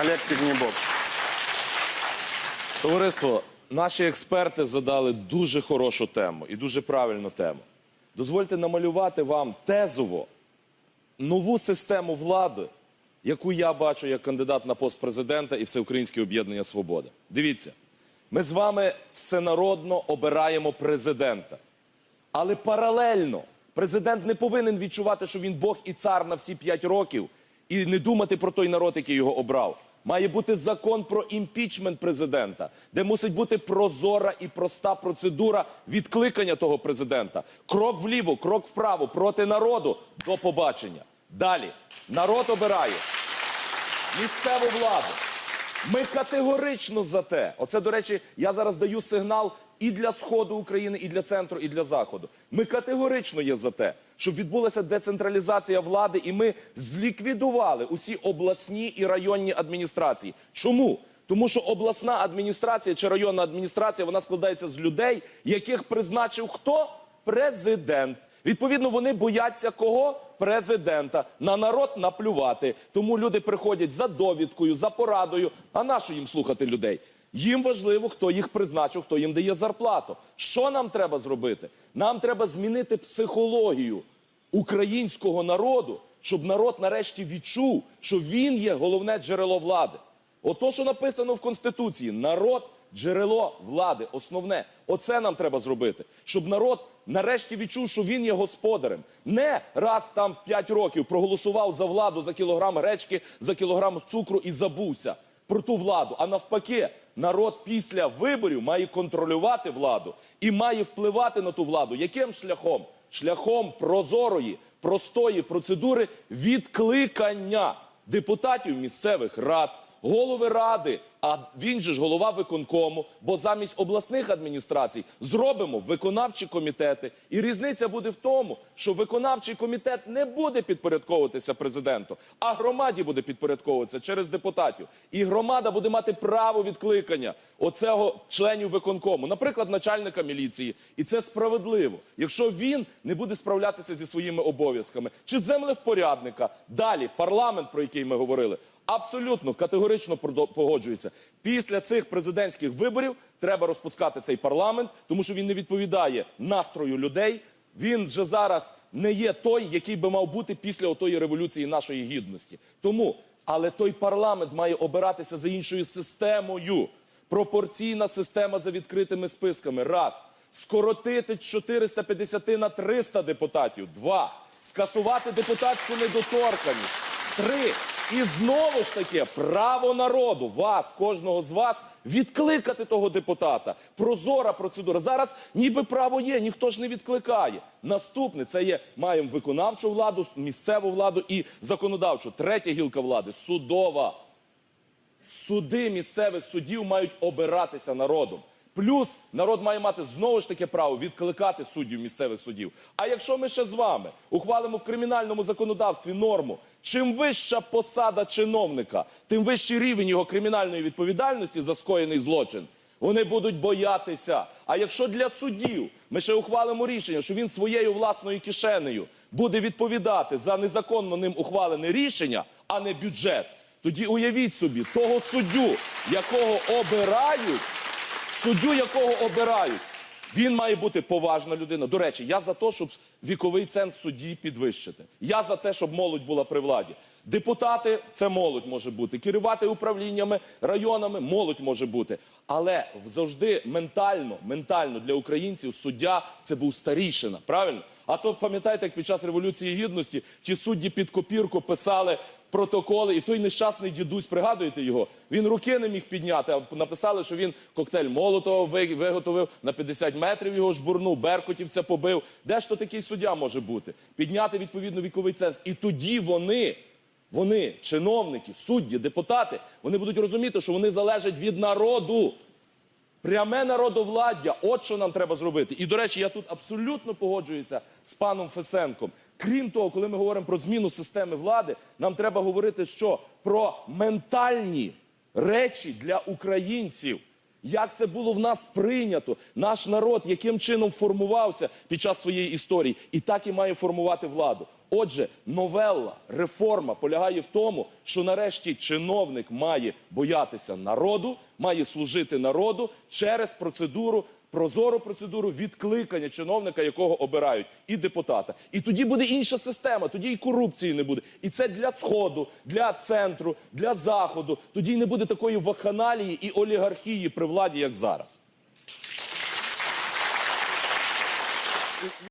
Олег Пігнібок. Товариство, наші експерти задали дуже хорошу тему і дуже правильну тему. Дозвольте намалювати вам тезово нову систему влади, яку я бачу як кандидат на пост президента і Всеукраїнське об'єднання Свобода. Дивіться, ми з вами всенародно обираємо президента. Але паралельно президент не повинен відчувати, що він Бог і цар на всі п'ять років, і не думати про той народ, який його обрав. Має бути закон про імпічмент президента, де мусить бути прозора і проста процедура відкликання того президента. Крок вліво, крок вправо проти народу. До побачення. Далі народ обирає місцеву владу. Ми категорично за те. Оце, до речі, я зараз даю сигнал і для сходу України, і для центру, і для заходу. Ми категорично є за те, щоб відбулася децентралізація влади, і ми зліквідували усі обласні і районні адміністрації. Чому? Тому що обласна адміністрація чи районна адміністрація вона складається з людей, яких призначив хто? Президент. Відповідно, вони бояться кого? Президента. На народ наплювати. Тому люди приходять за довідкою, за порадою. А нащо їм слухати людей? Їм важливо, хто їх призначив, хто їм дає зарплату. Що нам треба зробити? Нам треба змінити психологію українського народу, щоб народ нарешті відчув, що він є головне джерело влади. Ото, що написано в Конституції, народ джерело влади, основне. Оце нам треба зробити, щоб народ нарешті відчув, що він є господарем. Не раз там в 5 років проголосував за владу за кілограм гречки, за кілограм цукру і забувся про ту владу. А навпаки, народ після виборів має контролювати владу і має впливати на ту владу. Яким шляхом? Шляхом прозорої, простої процедури відкликання депутатів місцевих рад, голови ради, а він же ж голова виконкому, бо замість обласних адміністрацій зробимо виконавчі комітети. І різниця буде в тому, що виконавчий комітет не буде підпорядковуватися президенту, а громаді буде підпорядковуватися через депутатів. І громада буде мати право відкликання оцього членів виконкому, наприклад, начальника міліції. І це справедливо, якщо він не буде справлятися зі своїми обов'язками, чи землевпорядника. Далі парламент, про який ми говорили. Абсолютно категорично погоджується. Після цих президентських виборів треба розпускати цей парламент, тому що він не відповідає настрою людей. Він вже зараз не є той, який би мав бути після отої революції нашої гідності. Тому, але той парламент має обиратися за іншою системою. Пропорційна система за відкритими списками. Раз. Скоротити з 450 на 300 депутатів. Два. Скасувати депутатську недоторканість. Три. І знову ж таки право народу, вас, кожного з вас, відкликати того депутата. Прозора процедура. Зараз ніби право є, ніхто ж не відкликає. Наступне це є маємо виконавчу владу, місцеву владу і законодавчу. Третя гілка влади судова. Суди місцевих суддів мають обиратися народом. Плюс народ має мати знову ж таки право відкликати суддів місцевих судів. А якщо ми ще з вами ухвалимо в кримінальному законодавстві норму, чим вища посада чиновника, тим вищий рівень його кримінальної відповідальності за скоєний злочин. Вони будуть боятися. А якщо для суддів ми ще ухвалимо рішення, що він своєю власною кишенею буде відповідати за незаконно ним ухвалене рішення, а не бюджет, тоді уявіть собі того суддю, якого обирають, суддю, якого обирають. Він має бути поважна людина. До речі, я за те, щоб віковий ценз судді підвищити. Я за те, щоб молодь була при владі. Депутати це молодь може бути. Керувати управліннями, районами молодь може бути. Але завжди ментально, ментально для українців суддя це був старішина. Правильно? А то пам'ятаєте, як під час революції гідності ті судді під копірку писали протоколи, і той нещасний дідусь, пригадуєте його? Він руки не міг підняти, а написали, що він коктейль Молотова виготовив на 50 метрів його жбурнув, беркутівця побив. Де ж то такий суддя може бути? Підняти відповідно віковий ценз. І тоді вони, вони, чиновники, судді, депутати, вони будуть розуміти, що вони залежать від народу. Пряме народовладдя, от що нам треба зробити. І до речі, я тут абсолютно погоджуюся з паном Фесенком. Крім того, коли ми говоримо про зміну системи влади, нам треба говорити що про ментальні речі для українців. Як це було в нас прийнято, наш народ, яким чином формувався під час своєї історії, і так і має формувати владу. Отже, новелла, реформа полягає в тому, що нарешті чиновник має боятися народу, має служити народу через процедуру. Прозору процедуру відкликання чиновника, якого обирають, і депутата. І тоді буде інша система, тоді і корупції не буде. І це для сходу, для центру, для заходу. Тоді й не буде такої вакханалії і олігархії при владі, як зараз.